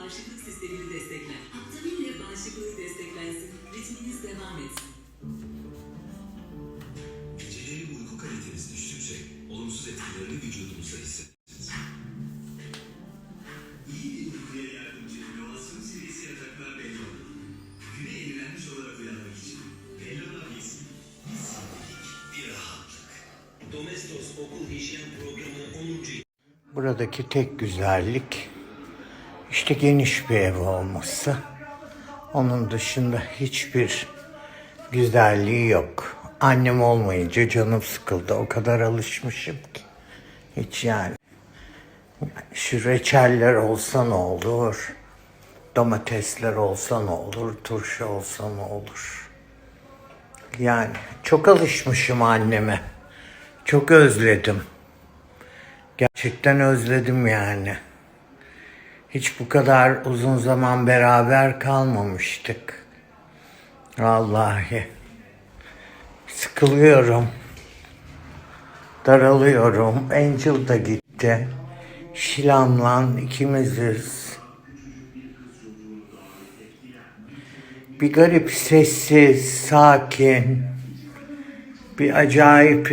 bağışıklık sistemini destekler. Aptaminle bağışıklığı desteklensin. Ritminiz devam etsin. Geceleri uyku kaliteniz düştükçe olumsuz etkilerini vücudunuzda hissedersiniz. İyi bir uykuya yardımcı inovasyon serisi yataklar Bellona. Güne yenilenmiş olarak uyanmak için Bellona Biz. Bir sinirlik, bir rahatlık. Domestos Okul Hijyen Programı 10. Buradaki tek güzellik işte geniş bir ev olması. Onun dışında hiçbir güzelliği yok. Annem olmayınca canım sıkıldı. O kadar alışmışım ki. Hiç yani. Şu reçeller olsa ne olur? Domatesler olsa ne olur? Turşu olsa ne olur? Yani çok alışmışım anneme. Çok özledim. Gerçekten özledim yani. Hiç bu kadar uzun zaman beraber kalmamıştık. Vallahi. Sıkılıyorum. Daralıyorum. Angel da gitti. Şilam'la ikimiziz. Bir garip sessiz, sakin. Bir acayip